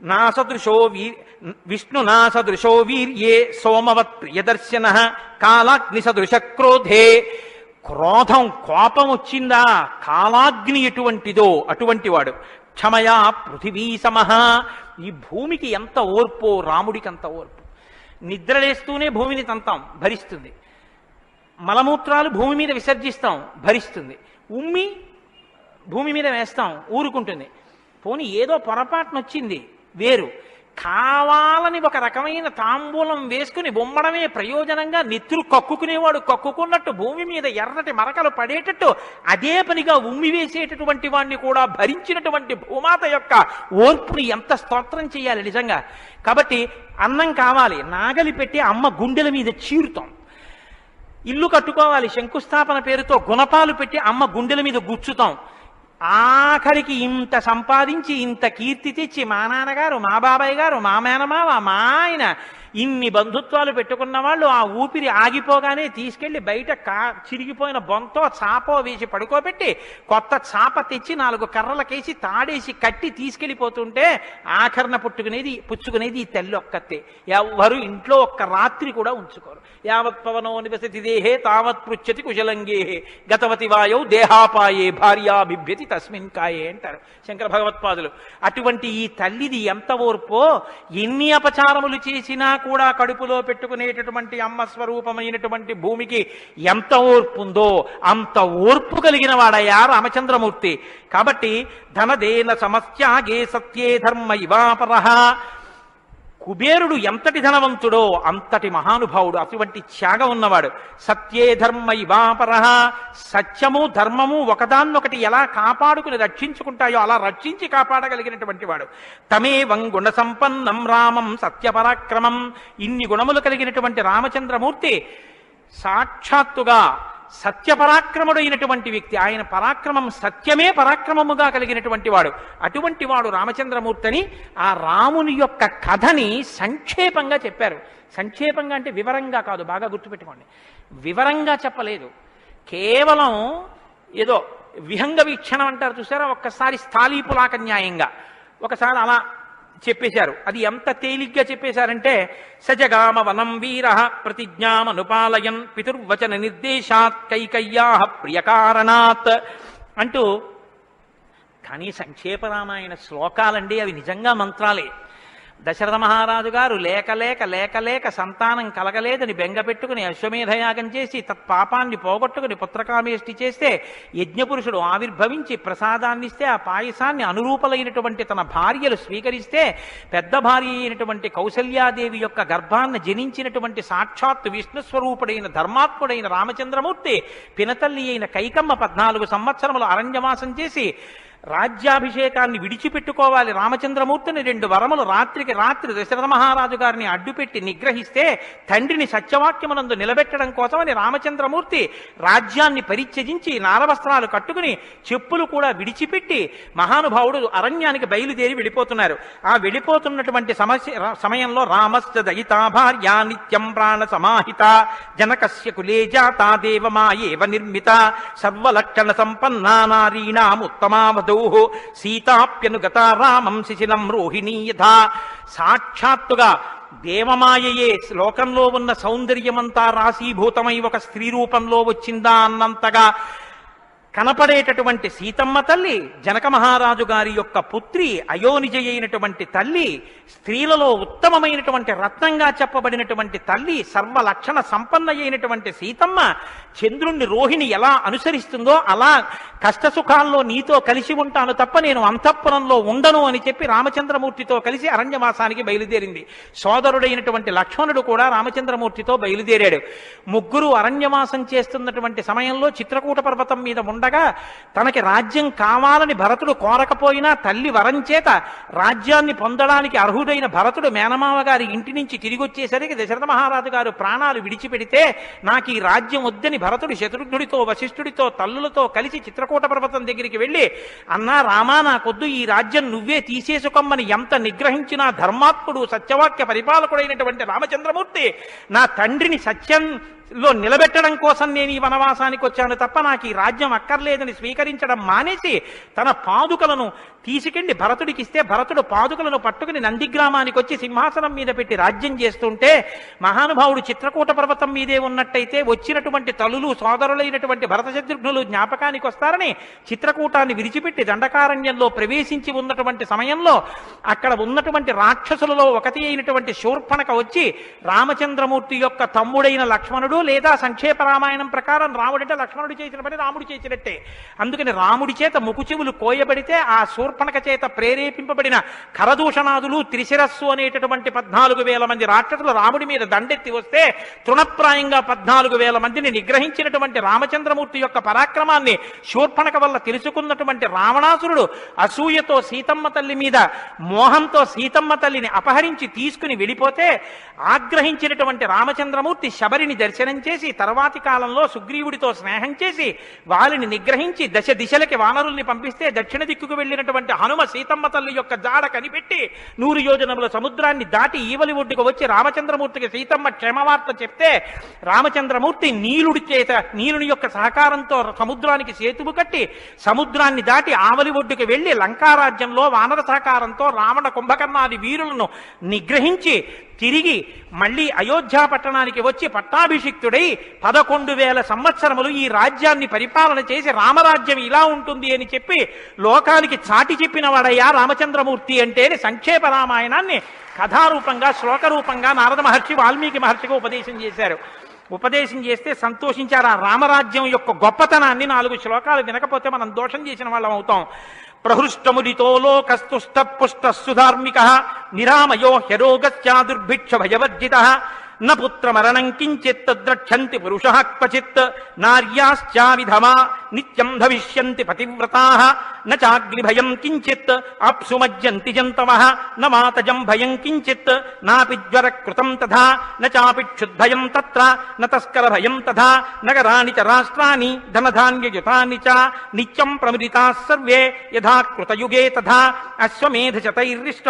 నాసదృశో we Vishnu నాసదృశో వీర్యే సోమవత్ ప్రియదర్శన కాలాగ్ని క్రోధే క్రోధం కోపం వచ్చిందా? కాలాగ్ని ఎటువంటిదో? అటువంటి వాడు క్షమయా పృథివీ సమహ ఈ భూమికి ఎంత ఓర్పో? రాముడికి అంత ఓర్పు. నిద్రలేస్తూనే భూమిని తంతాం భరిస్తుంది. మలమూత్రాలు భూమి మీద విసర్జిస్తాం భరిస్తుంది. ఉమ్మి భూమి మీద వేస్తాం ఊరుకుంటుంది. పోనీ ఏదో పొరపాటున వచ్చింది వేరు. కావాలని ఒక రకమైన తాంబూలం వేసుకుని బొమ్మడమే ప్రయోజనంగా నెత్తురు కక్కుకునేవాడు కక్కుకున్నట్టు భూమి మీద ఎర్రటి మరకలు పడేటట్టు అదే పనిగా ఉమ్మి వేసేటటువంటి వాడిని కూడా భరించినటువంటి భూమాత యొక్క ఓర్పుని ఎంత స్తోత్రం చేయాలి నిజంగా? కాబట్టి అన్నం కావాలి. నాగలి పెట్టి అమ్మ గుండెల మీద చీరుతాం. ఇల్లు కట్టుకోవాలి. శంకుస్థాపన పేరుతో గుణపాలు పెట్టి అమ్మ గుండెల మీద గుచ్చుతాం. ఆఖరికి ఇంత సంపాదించి ఇంత కీర్తి తెచ్చి మా నాన్నగారు మా బాబాయ్ గారు మా మేనమావ మా ఆయన ఇన్ని బంధుత్వాలు పెట్టుకున్న వాళ్ళు ఆ ఊపిరి ఆగిపోగానే తీసుకెళ్ళి బయట కా చిరిగిపోయిన బొంతో చాపో వేసి పడుకోబెట్టి కొత్త చాప తెచ్చి నాలుగు కర్రలకేసి తాడేసి కట్టి తీసుకెళ్ళిపోతుంటే ఆఖరణ పుట్టుకునేది పుచ్చుకునేది ఈ తల్లి ఒక్కతే. ఎవ్వరు ఇంట్లో ఒక్క రాత్రి కూడా ఉంచుకోరు. యావత్ పవనో నివసతి దేహే తావత్ పృచ్చతి కుశలంగేహే గతవతి వాయౌ దేహాపాయే భార్యాభిభ్యతి తస్మిన్ కాయే అంటారు శంకర భగవత్పాదులు. అటువంటి ఈ తల్లిది ఎంత ఓర్పో ఎన్ని అపచారములు చేసినా కూడా కడుపులో పెట్టుకునేటటువంటి అమ్మ స్వరూపమైనటువంటి భూమికి ఎంత ఓర్పు ఉందో అంత ఓర్పు కలిగిన వాడయ్యా రామచంద్రమూర్తి. కాబట్టి ధనదేన సమస్యాగే సత్యే ధర్మ ఇవాపరహ కుబేరుడు ఎంతటి ధనవంతుడో అంతటి మహానుభావుడు. అటువంటి త్యాగం ఉన్నవాడు. సత్యే ధర్మ ఇవాపర సత్యము ధర్మము ఒకదాన్నొకటి ఎలా కాపాడుకుని రక్షించుకుంటాయో అలా రక్షించి కాపాడగలిగినటువంటి వాడు. తమే వంగుణ సంపన్నం రామం సత్యపరాక్రమం. ఇన్ని గుణములు కలిగినటువంటి రామచంద్రమూర్తి సాక్షాత్తుగా సత్యపరాక్రముడైనటువంటి వ్యక్తి. ఆయన పరాక్రమం సత్యమే పరాక్రమముగా కలిగినటువంటి వాడు. అటువంటి వాడు రామచంద్రమూర్తిని ఆ రాముని యొక్క కథని సంక్షేపంగా చెప్పారు. సంక్షేపంగా అంటే వివరంగా కాదు బాగా గుర్తుపెట్టుకోండి. వివరంగా చెప్పలేదు. కేవలం ఏదో విహంగ వీక్షణం అంటారు చూసారా? ఒక్కసారి స్థాళీపులాక న్యాయంగా. ఒకసారి అలా చెప్పేశారు. అది ఎంత తేలిగ్గా చెప్పేశారంటే సజగామ వనం వీర ప్రతిజ్ఞామనుపాలయన్ పితుర్వచన నిర్దేశాత్ కైకయ్యా ప్రియకారణాత్ అంటూ కానీ సంక్షేప రామాయణ శ్లోకాలండి అవి నిజంగా మంత్రాలే. దశరథ మహారాజు గారు లేక లేక లేక లేక సంతానం కలగలేదని బెంగ పెట్టుకుని అశ్వమేధయాగం చేసి తత్పాపాన్ని పోగొట్టుకుని పుత్రకామేష్టి చేస్తే యజ్ఞపురుషుడు ఆవిర్భవించి ప్రసాదాన్నిస్తే ఆ పాయసాన్ని అనురూపలైనటువంటి తన భార్యలు స్వీకరిస్తే పెద్ద భార్య అయినటువంటి కౌసల్యాదేవి యొక్క గర్భాన్ని జనించినటువంటి సాక్షాత్తు విష్ణు స్వరూపుడైన ధర్మాత్ముడైన రామచంద్రమూర్తి పినతల్లి అయిన కైకమ్మ పద్నాలుగు సంవత్సరములు అరణ్యవాసం చేసి రాజ్యాభిషేకాన్ని విడిచిపెట్టుకోవాలి. రామచంద్రమూర్తిని రెండు వరములు రాత్రికి రాత్రి దశరథ మహారాజు గారిని అడ్డుపెట్టి నిగ్రహిస్తే తండ్రిని సత్యవాక్యమునందు నిలబెట్టడం కోసమని రామచంద్రమూర్తి రాజ్యాన్ని పరిత్యజించి నారవస్త్రాలు కట్టుకుని చెప్పులు కూడా విడిచిపెట్టి మహానుభావుడు అరణ్యానికి బయలుదేరి వెళ్ళిపోతున్నారు. ఆ వెళ్ళిపోతున్నటువంటి సమస్య సమయంలో రామస్య దయితా భార్య నిత్యం ప్రాణ సమాహిత జనకస్య కులే జాతా దేవమాయేవ నిర్మిత సర్వలక్షణ సంపన్నా నారీణాం ఉత్తమావధూ సీతాప్యనుగత రామం శిశిలం రోహిణీ యథా. సాక్షాత్తుగా దేవమాయయే లోకంలో ఉన్న సౌందర్యమంతా రాశీభూతమై ఒక స్త్రీ రూపంలో వచ్చిందా అన్నంతగా కనపడేటటువంటి సీతమ్మ తల్లి జనక మహారాజు గారి యొక్క పుత్రి అయోనిజ అయినటువంటి తల్లి స్త్రీలలో ఉత్తమమైనటువంటి రత్నంగా చెప్పబడినటువంటి తల్లి సర్వ లక్షణ సంపన్న అయినటువంటి సీతమ్మ చంద్రుణ్ణి రోహిణి ఎలా అనుసరిస్తుందో అలా కష్టసుఖాల్లో నీతో కలిసి ఉంటాను తప్ప నేను అంతఃపురంలో ఉండను అని చెప్పి రామచంద్రమూర్తితో కలిసి అరణ్యవాసానికి బయలుదేరింది. సోదరుడైనటువంటి లక్ష్మణుడు కూడా రామచంద్రమూర్తితో బయలుదేరాడు. ముగ్గురు అరణ్యవాసం చేస్తున్నటువంటి సమయంలో చిత్రకూట పర్వతం మీద ఉండగా తనకి రాజ్యం కావాలని భరతుడు కోరకపోయినా తల్లి వరం చేత రాజ్యాన్ని పొందడానికి అర్హుడైన భరతుడు మేనమావ గారి ఇంటి నుంచి తిరిగి వచ్చేసరికి దశరథ మహారాజు గారు ప్రాణాలు విడిచిపెడితే నాకు ఈ రాజ్యం వద్దని భరతుడు శత్రుఘ్నుడితో వశిష్ఠుడితో తల్లులతో కలిసి చిత్రకూట పర్వతం దగ్గరికి వెళ్ళి అన్నా రామా నాకొద్దు ఈ రాజ్యం నువ్వే తీసేసుకోమని ఎంత నిగ్రహించినా ధర్మాత్ముడు సత్యవాక్య పరిపాలకుడైనటువంటి రామచంద్రమూర్తి నా తండ్రిని సత్యం లో నిలబెట్టడం కోసం నేను ఈ వనవాసానికి వచ్చాను తప్ప నాకు ఈ రాజ్యం అక్కర్లేదని స్వీకరించడం మానేసి తన పాదుకలను తీసుకెళ్ళి భరతుడికి ఇస్తే భరతుడు పాదుకలను పట్టుకుని నందిగ్రామానికి వచ్చి సింహాసనం మీద పెట్టి రాజ్యం చేస్తుంటే మహానుభావుడు చిత్రకూట పర్వతం మీదే ఉన్నట్టయితే వచ్చినటువంటి తలులు సోదరులైనటువంటి భరత శత్రుఘ్నులు జ్ఞాపకానికి వస్తారని చిత్రకూటాన్ని విడిచిపెట్టి దండకారణ్యంలో ప్రవేశించి ఉన్నటువంటి సమయంలో అక్కడ ఉన్నటువంటి రాక్షసులలో ఒకటి అయినటువంటి శూర్పణక వచ్చి రామచంద్రమూర్తి యొక్క తమ్ముడైన లక్ష్మణుడు లేదా సంక్షేప రామాయణం ప్రకారం రాముడంటే లక్ష్మణుడు చేసిన పని రాముడు చేసినట్టే. అందుకని రాముడి చేత ముకుచెవులు కోయబడితే ఆ శూర్పణక చేత ప్రేరేపింపబడిన కరదూషణాదులు త్రిశిరస్సు అనేటటువంటి పద్నాలుగు వేల మంది రాక్షసులు రాముడి మీద దండెత్తి వస్తే తృణప్రాయంగా పద్నాలుగు వేల మందిని నిగ్రహించినటువంటి రామచంద్రమూర్తి యొక్క పరాక్రమాన్ని శూర్పణక వల్ల తెలుసుకున్నటువంటి రావణాసురుడు అసూయతో సీతమ్మ తల్లి మీద మోహంతో సీతమ్మ తల్లిని అపహరించి తీసుకుని వెళ్ళిపోతే ఆగ్రహించినటువంటి రామచంద్రమూర్తి శబరిని దర్శనం చేసి తర్వాతి కాలంలో సుగ్రీవుడితో స్నేహం చేసి వారిని నిగ్రహించి దశ దిశలకి వానరుల్ని పంపిస్తే దక్షిణ దిక్కుకు వెళ్ళినటువంటి హనుమ సీతమ్మ తల్లి యొక్క జాడ కనిపెట్టి నూరు యోజనముల సముద్రాన్ని దాటి ఈవలి ఒడ్డుకు వచ్చి రామచంద్రమూర్తికి సీతమ్మ క్షేమవార్త చెప్తే రామచంద్రమూర్తి నీలుడి చేత నీలుని యొక్క సహకారంతో సముద్రానికి సేతువు కట్టి సముద్రాన్ని దాటి ఆవలి ఒడ్డుకు వెళ్ళి లంకారాజ్యంలో వానర సహకారంతో రావణ కుంభకర్ణాది వీరులను నిగ్రహించి తిరిగి మళ్ళీ అయోధ్యా పట్టణానికి వచ్చి పట్టాభిషిక్తుడై పదకొండు వేల సంవత్సరములు ఈ రాజ్యాన్ని పరిపాలన చేసి రామరాజ్యం ఇలా ఉంటుంది అని చెప్పి లోకానికి చాటి చెప్పిన వాడయ్యా రామచంద్రమూర్తి అంటే సంక్షేప రామాయణాన్ని కథారూపంగా శ్లోకరూపంగా నారద మహర్షి వాల్మీకి మహర్షిగా ఉపదేశం చేశారు. ఉపదేశం చేస్తే సంతోషించారు. ఆ రామరాజ్యం యొక్క గొప్పతనాన్ని నాలుగు శ్లోకాలు వినకపోతే మనం దోషం చేసిన వాళ్ళం అవుతాం. प्रहृष्टमुदितो लोकस्तुष्ट पुष्ट सुधार्मिकः निरामयो ह्यरोगस्यादुर्भिक्ष भयवर्जितः న పుత్రమరణం కించిత్ ద్రక్షంతి పురుష క్వచిత్ నార్యాశ్చావిధమా నిత్యం భవిష్యంతి పతివ్రతా నాగ్నిభయం కించిత్ అప్సుమజ్జంతి జంతవ న భయం కించిత్ నాపి జ్వర తథా నాపి క్షుద్భయం తత్ర న భయం తథా నగరాణి చ రాష్ట్రాన్ని ధనధాన్యయుతాని చ నిత్యం ప్రమృతా సర్వే యథా కృతయుగే తథా అశ్వమేధ శతైరిష్ట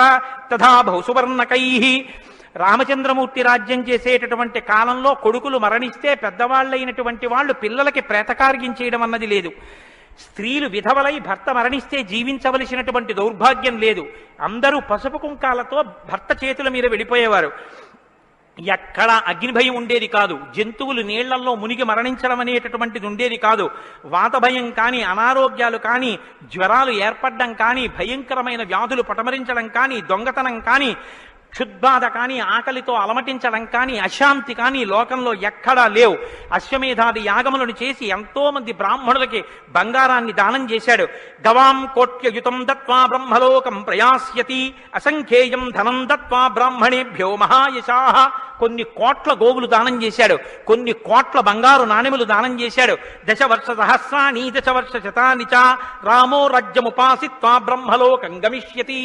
తథా బహుసువర్ణకైః రామచంద్రమూర్తి రాజ్యం చేసేటటువంటి కాలంలో కొడుకులు మరణిస్తే పెద్దవాళ్ళైనటువంటి వాళ్ళు పిల్లలకి ప్రేతకార్యం చేయడం అన్నది లేదు. స్త్రీలు విధవలై భర్త మరణిస్తే జీవించవలసినటువంటి దౌర్భాగ్యం లేదు. అందరూ పసుపు కుంకాలతో భర్త చేతుల మీద వెళ్ళిపోయేవారు. ఎక్కడ అగ్నిభయం ఉండేది కాదు. జంతువులు నీళ్ళల్లో మునిగి మరణించడం అనేటటువంటిది ఉండేది కాదు. వాత భయం కానీ అనారోగ్యాలు కానీ జ్వరాలు ఏర్పడడం కానీ భయంకరమైన వ్యాధులు పటమరించడం కానీ దొంగతనం కానీ క్షుద్బాధ కానీ ఆకలితో అలమటించడం కానీ అశాంతి కానీ లోకంలో ఎక్కడా లేవు. అశ్వమేధాది యాగములను చేసి ఎంతో మంది బ్రాహ్మణులకి బంగారాన్ని దానం చేశాడు. గవాం కోట్యయుతం దత్వా బ్రహ్మలోకం ప్రయాస్యతి అసంఖ్యేయం ధనం దత్వా బ్రాహ్మణేభ్యో మహాయశాహ కొన్ని కోట్ల గోవులు దానం చేశాడు. కొన్ని కోట్ల బంగారు నాణెములు దానం చేశాడు. దశవర్ష సహస్రాని దశవర్ష శతాని చ రామో రాజ్యముపాసిత్వా బ్రహ్మలోకం గమిష్యతి.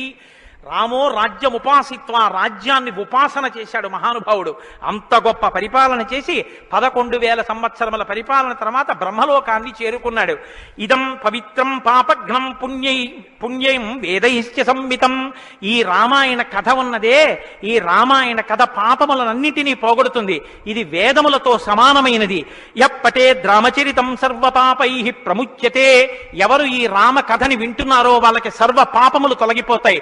రామో రాజ్యం ఉపాసిత్వ రాజ్యాన్ని ఉపాసన చేశాడు మహానుభావుడు. అంత గొప్ప పరిపాలన చేసి పదకొండు వేల సంవత్సరముల పరిపాలన తర్వాత బ్రహ్మలోకాన్ని చేరుకున్నాడు. ఇదం పవిత్రం పాపఘ్నం పుణ్యై పుణ్యం వేదైశ్చ సంవితం. ఈ రామాయణ కథ ఉన్నదే ఈ రామాయణ కథ పాపములనన్నిటినీ పోగొడుతుంది. ఇది వేదములతో సమానమైనది. ఎప్పటే ద్రామచరితం సర్వపాపై ప్రముచ్యతే. ఎవరు ఈ రామ కథని వింటున్నారో వాళ్ళకి సర్వ పాపములు తొలగిపోతాయి.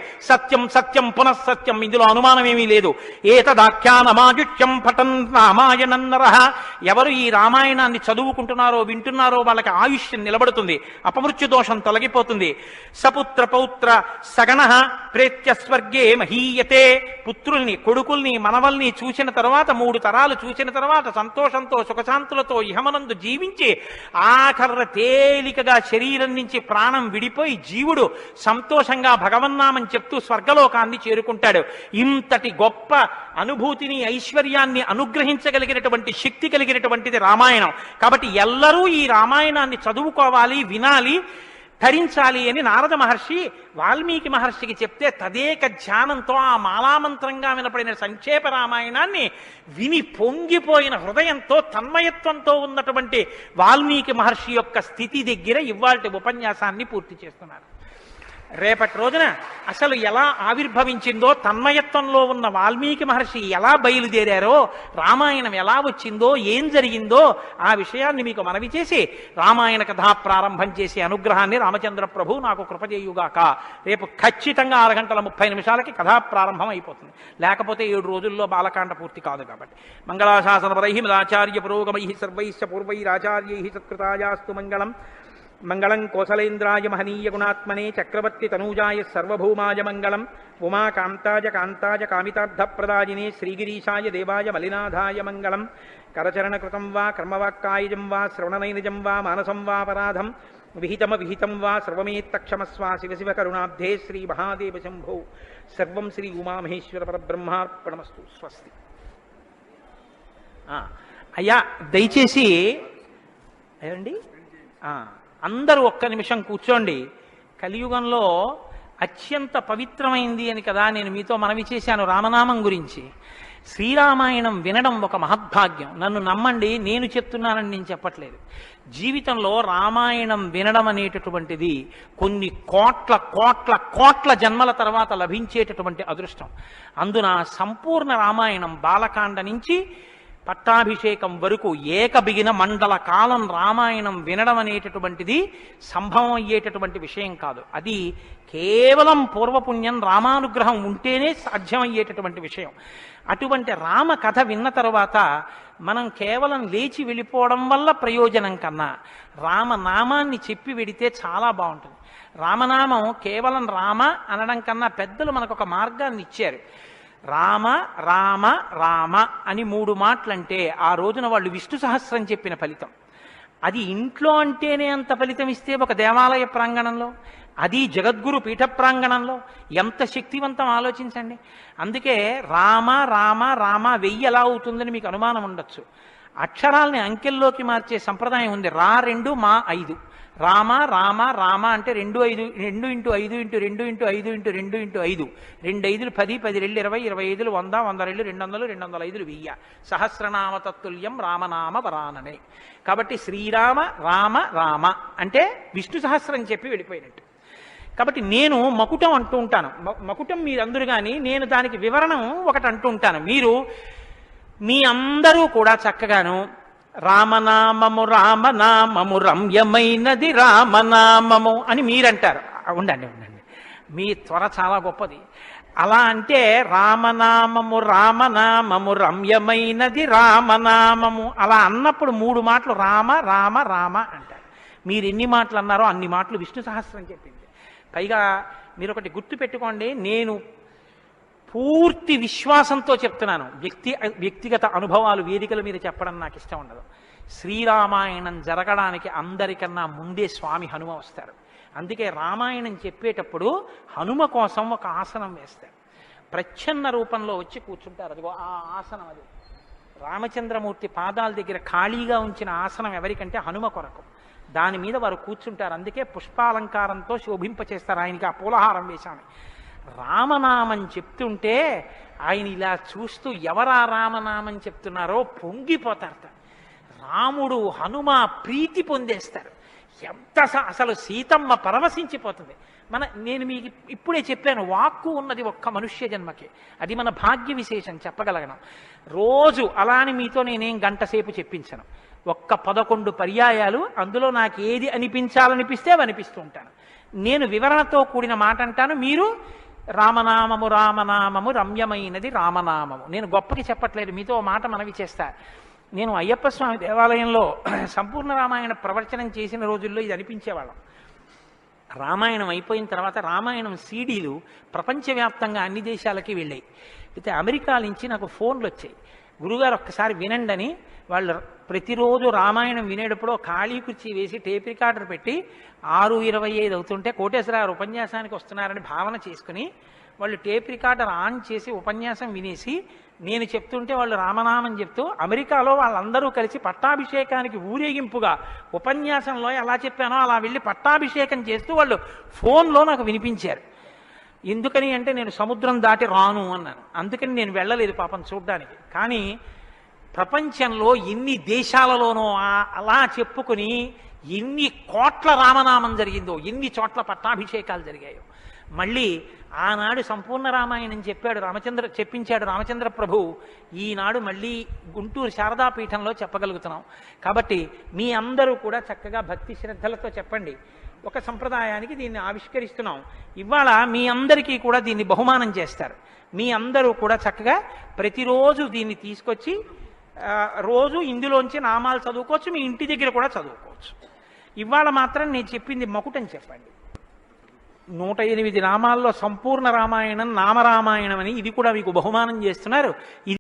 సత్యం సత్యం పునఃసత్యం. ఇందులో అనుమానమేమీ లేదు. ఏతదాఖ్యానమాజుష్యం పఠన్ రామాయణం నరః ఎవరు ఈ రామాయణాన్ని చదువుకుంటున్నారో వింటున్నారో వాళ్ళకి ఆయుష్యం నిలబడుతుంది. అపమృత్యు దోషం తొలగిపోతుంది. సపుత్ర పౌత్ర సగణ ప్రేత్య స్వర్గే మహీయతే. పుత్రుల్ని కొడుకుల్ని మనవల్ని చూసిన తర్వాత మూడు తరాలు చూసిన తర్వాత సంతోషంతో సుఖశాంతులతో ఇహమనందు జీవించి ఆఖర్ర తేలికగా శరీరం నుంచి ప్రాణం విడిపోయి జీవుడు సంతోషంగా భగవన్నామని చెప్తూ స్వర్గలోకాన్ని చేరుకుంటాడు. ఇంతటి గొప్ప అనుభూతిని ఐశ్వర్యాన్ని అనుగ్రహించగలిగినటువంటి శక్తి కలిగినటువంటిది రామాయణం. కాబట్టి ఎల్లరూ ఈ రామాయణాన్ని చదువుకోవాలి వినాలి ధరించాలి అని నారద మహర్షి వాల్మీకి మహర్షికి చెప్తే తదేక ధ్యానంతో ఆ మాలామంత్రంగా వినపడిన సంక్షేప రామాయణాన్ని విని పొంగిపోయిన హృదయంతో తన్మయత్వంతో ఉన్నటువంటి వాల్మీకి మహర్షి యొక్క స్థితి దగ్గర ఇవాళ ఉపన్యాసాన్ని పూర్తి చేస్తున్నారు. రేపటి రోజున అసలు ఎలా ఆవిర్భవించిందో తన్మయత్వంలో ఉన్న వాల్మీకి మహర్షి ఎలా బయలుదేరారో రామాయణం ఎలా వచ్చిందో ఏం జరిగిందో ఆ విషయాన్ని మీకు మనవి చేసి రామాయణ కథా ప్రారంభం చేసే అనుగ్రహాన్ని రామచంద్ర ప్రభు నాకు కృపజేయుగాక రేపు ఖచ్చితంగా ఆరు గంటల ముప్పై నిమిషాలకి కథా ప్రారంభం అయిపోతుంది. లేకపోతే ఏడు రోజుల్లో బాలకాండ పూర్తి కాదు కాబట్టి. మంగళాశాసన పరై ఆచార్య పురోగమై సర్వైశ్చ పూర్వైరాచార్యై సత్కృతాయాస్తు మంగళం. మంగళం కోసలేంద్రాయ మహనీయ గుణాత్మనే చక్రవర్తి తనూజాయ సర్వభౌమాయ మంగళం ఉమాకాంతాయ కాంతాయ కామితార్థప్రదాయినే శ్రీగిరీశాయ దేవాయ మలినాథాయ మంగళం కరచరణకృతం వా కర్మవాక్కాయజం వా శ్రవణనైనజం వా మానసం వా పరాధం విహితమ విహితం వా సర్వమేత్తక్షమస్వా శివ శివ కరుణాబ్ధే శ్రీ మహాదేవ శంభో. సర్వం శ్రీ ఉమామహేశ్వర పరబ్రహ్మార్పణమస్తు. స్వస్తి. అయ్యా దయచేసి అయ్యండి ఆ, అందరూ ఒక్క నిమిషం కూర్చోండి. కలియుగంలో అత్యంత పవిత్రమైంది అని కదా నేను మీతో మనవి చేశాను రామనామం గురించి. శ్రీరామాయణం వినడం ఒక మహద్భాగ్యం. నన్ను నమ్మండి నేను చెప్తున్నానని నేను చెప్పట్లేదు. జీవితంలో రామాయణం వినడం అనేటటువంటిది కొన్ని కోట్ల కోట్ల కోట్ల జన్మల తర్వాత లభించేటటువంటి అదృష్టం. అందున సంపూర్ణ రామాయణం బాలకాండ నుంచి పట్టాభిషేకం వరకు ఏకబిగిన మండల కాలం రామాయణం వినడం అనేటటువంటిది సంభవం అయ్యేటటువంటి విషయం కాదు. అది కేవలం పూర్వపుణ్యం రామానుగ్రహం ఉంటేనే సాధ్యమయ్యేటటువంటి విషయం. అటువంటి రామ కథ విన్న తర్వాత మనం కేవలం లేచి వెళ్ళిపోవడం వల్ల ప్రయోజనం కన్నా రామనామాన్ని చెప్పి వెడితే చాలా బాగుంటుంది. రామనామం కేవలం రామ అనడం కన్నా పెద్దలు మనకు ఒక మార్గాన్ని ఇచ్చారు. రామ రామ రామ అని మూడు మాటలంటే ఆ రోజున వాళ్ళు విష్ణు సహస్రం చెప్పిన ఫలితం. అది ఇంట్లో అంటేనే అంత ఫలితం ఇస్తే ఒక దేవాలయ ప్రాంగణంలో అది జగద్గురు పీఠ ప్రాంగణంలో ఎంత శక్తివంతం ఆలోచించండి. అందుకే రామ రామ రామ వెయ్యి ఎలా అవుతుందని మీకు అనుమానం ఉండొచ్చు. అక్షరాల్ని అంకెల్లోకి మార్చే సంప్రదాయం ఉంది. రా రెండు మా ఐదు. రామ రామ రామ అంటే రెండు ఐదు రెండు ఇంటూ ఐదు ఇంటూ రెండు ఇంటూ ఐదు ఇంటూ రెండు ఇంటూ ఐదు. రెండు ఐదులు పది పది రెండు ఇరవై ఇరవై ఐదులు వంద వంద రెండు రెండు వందలు రెండు వందల ఐదులు వెయ్య. సహస్రనామ తత్తుల్యం రామనామ వరాననే. కాబట్టి శ్రీరామ రామ రామ అంటే విష్ణు సహస్రం చెప్పి వెళ్ళిపోయినట్టు. కాబట్టి నేను మకుటం అంటూ ఉంటాను. మకుటం మకుటం మీరందరూ కానీ నేను దానికి వివరణం ఒకటి అంటూ ఉంటాను. మీరు మీ అందరూ కూడా చక్కగాను రామనామము రామనామము రమ్యమైనది రామనామము అని మీరంటారు. ఉండండి ఉండండి. మీ త్వర చాలా గొప్పది. అలా అంటే రామనామము రామనామము రమ్యమైనది రామనామము అలా అన్నప్పుడు మూడు మాటలు రామ రామ రామ అంటారు. మీరు ఎన్ని మాటలు అన్నారో అన్ని మాటలు విష్ణు సహస్రం చెప్పింది. పైగా మీరు ఒకటి గుర్తు పెట్టుకోండి నేను పూర్తి విశ్వాసంతో చెప్తున్నాను. వ్యక్తి వ్యక్తిగత అనుభవాలు వేదికల మీద చెప్పడం నాకు ఇష్టం ఉండదు. శ్రీరామాయణం జరగడానికి అందరికన్నా ముందే స్వామి హనుమ వస్తారు. అందుకే రామాయణం చెప్పేటప్పుడు హనుమ కోసం ఒక ఆసనం వేస్తారు. ప్రచ్ఛన్న రూపంలో వచ్చి కూర్చుంటారు. అదిగో ఆ ఆసనం అది. రామచంద్రమూర్తి పాదాల దగ్గర ఖాళీగా ఉంచిన ఆసనం ఎవరికంటే హనుమ కొరకు. దాని మీద వారు కూర్చుంటారు. అందుకే పుష్పాలంకారంతో శోభింపచేస్తారు. ఆయనకి ఆ పూలహారం వేశాను రామనామం చెప్తుంటే ఆయన ఇలా చూస్తూ ఎవరా రామనామం చెప్తున్నారో పొంగిపోతారట. రాముడు హనుమ ప్రీతి పొందేస్తారు. ఎంత స- అసలు సీతమ్మ పరవశించిపోతుంది. మన నేను మీకు ఇప్పుడే చెప్పాను వాక్కు ఉన్నది ఒక్క మనుష్య జన్మకి. అది మన భాగ్య విశేషం చెప్పగలగడం రోజు అలాని మీతో నేనేం గంట సేపు చెప్పించను. ఒక్క పదకొండు పర్యాయాలు అందులో నాకు ఏది అనిపించాలనిపిస్తే అవి అనిపిస్తూ ఉంటాను. నేను వివరణతో కూడిన మాట అంటాను మీరు రామనామము రామనామము రమ్యమైనది రామనామము. నేను గొప్పకి చెప్పట్లేదు మీతో మాట మనవి చేస్తా. నేను అయ్యప్ప స్వామి దేవాలయంలో సంపూర్ణ రామాయణ ప్రవచనం చేసిన రోజుల్లో ఇది అనిపించేవాళ్ళం. రామాయణం అయిపోయిన తర్వాత రామాయణం సీడీలు ప్రపంచవ్యాప్తంగా అన్ని దేశాలకి వెళ్ళాయి. అయితే అమెరికా నుంచి నాకు ఫోన్లు వచ్చాయి. గురుగారు ఒక్కసారి వినండి అని వాళ్ళు ప్రతిరోజు రామాయణం వినేటప్పుడు ఖాళీ కుర్చీ వేసి టేప్ రికార్డర్ పెట్టి ఆరు ఇరవై ఐదు అవుతుంటే కోటేశ్వరరావు ఉపన్యాసానికి వస్తున్నారని భావన చేసుకుని వాళ్ళు టేప్ రికార్డర్ ఆన్ చేసి ఉపన్యాసం వినేసి నేను చెప్తుంటే వాళ్ళు రామనామం చెప్తూ అమెరికాలో వాళ్ళందరూ కలిసి పట్టాభిషేకానికి ఊరేగింపుగా ఉపన్యాసంలో ఎలా చెప్పానో అలా వెళ్ళి పట్టాభిషేకం చేస్తూ వాళ్ళు ఫోన్లో నాకు వినిపించారు. ఎందుకని అంటే నేను సముద్రం దాటి రాను అన్నాను. అందుకని నేను వెళ్ళలేదు పాపం చూడ్డానికి. కానీ ప్రపంచంలో ఎన్ని దేశాలలోనో అలా చెప్పుకుని ఎన్ని కోట్ల రామనామం జరిగిందో ఎన్ని చోట్ల పట్టాభిషేకాలు జరిగాయో మళ్ళీ ఆనాడు సంపూర్ణ రామాయణం చెప్పాడు రామచంద్ర చెప్పించాడు రామచంద్ర ప్రభు ఈనాడు మళ్ళీ గుంటూరు శారదాపీఠంలో చెప్పగలుగుతున్నాం. కాబట్టి మీ అందరూ కూడా చక్కగా భక్తి శ్రద్ధలతో చెప్పండి. ఒక సంప్రదాయానికి దీన్ని ఆవిష్కరిస్తున్నాం. ఇవాళ మీ అందరికీ కూడా దీన్ని బహుమానం చేస్తారు. మీ అందరూ కూడా చక్కగా ప్రతిరోజు దీన్ని తీసుకొచ్చి రోజు ఇందులోంచి నామాలు చదువుకోవచ్చు మీ ఇంటి దగ్గర కూడా చదువుకోవచ్చు. ఇవాళ మాత్రం నేను చెప్పింది మకుటని చెప్పండి. నూట ఎనిమిది నామాల్లో సంపూర్ణ రామాయణం నామరామాయణం అని ఇది కూడా మీకు బహుమానం చేస్తున్నారు. ఇది